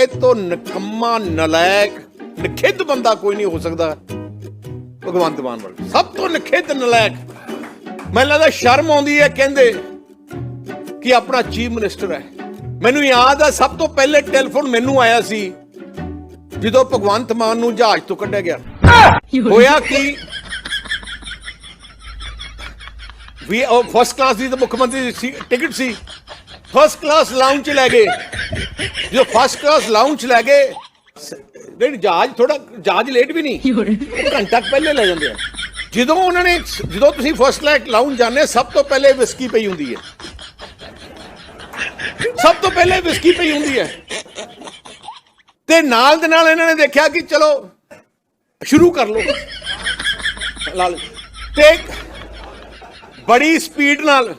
ਇਹ ਤੋਂ ਨਕੰਮਾ ਨਲਾਇਕ, ਨਖਿੱਧ ਬੰਦਾ ਕੋਈ ਨਹੀਂ ਹੋ ਸਕਦਾ। ਭਗਵੰਤ ਮਾਨ ਵਰਗਾ। ਸਭ ਤੋਂ ਨਖਿੱਧ ਨਲਾਇਕ। ਮੈਨੂੰ ਲੱਗਦਾ ਸ਼ਰਮ ਆਉਂਦੀ ਹੈ, ਕਹਿੰਦੇ ਕਿ ਆਪਣਾ ਚੀਫ ਮਿਨਿਸਟਰ ਹੈ। ਮੈਨੂੰ ਯਾਦ ਹੈ ਸਭ ਤੋਂ ਪਹਿਲੇ ਟੈਲੀਫੋਨ ਮੈਨੂੰ ਆਇਆ ਸੀ, ਜਦੋਂ ਭਗਵੰਤ ਮਾਨ ਨੂੰ ਜਹਾਜ਼ ਤੋਂ ਕੱਢਿਆ ਗਿਆ। ਹੋਇਆ ਕਿ? ਵੀ ਉਹ ਫਸਟ ਕਲਾਸ ਦੀ ਤਾਂ ਮੁੱਖ ਮੰਤਰੀ ਟਿਕਟ ਸੀ। ਫਸਟ ਕਲਾਸ ਲਾਉਂਜ ਚ ਲੈ ਗਏ। ਜਦੋਂ ਫਸਟ ਕਲਾਸ ਲਾਉਂਜ ਚ ਲੈ ਗਏ ਸ- ਜਹਾਜ਼, ਥੋੜਾ ਜਹਾਜ਼ ਲੇਟ ਵੀ ਨਹੀਂ, ਘੰਟਾ ਪਹਿਲੇ ਲੈ ਜਾਂਦੇ ਆ। ਜਦੋਂ ਉਹਨਾਂ ਨੇ, ਜਦੋਂ ਤੁਸੀਂ ਫਸਟ ਕਲਾਸ ਲਾਉਂਜ ਜਾਂਦੇ, ਸਭ ਤੋਂ ਪਹਿਲੇ ਵਿਸਕੀ ਪਈ ਹੁੰਦੀ ਹੈ। ਸਭ ਤੋਂ ਪਹਿਲੇ ਵਿਸਕੀ ਪਈ ਹੁੰਦੀ ਹੈ। ਤੇ ਨਾਲ ਦੇ ਨਾਲ ਇਹਨਾਂ ਨੇ ਦੇਖਿਆ ਕਿ ਚਲੋ, ਸ਼ੁਰੂ ਕਰ ਲੋ ਲਾਲ ਤੇ ਬੜੀ ਸਪੀਡ ਨਾਲ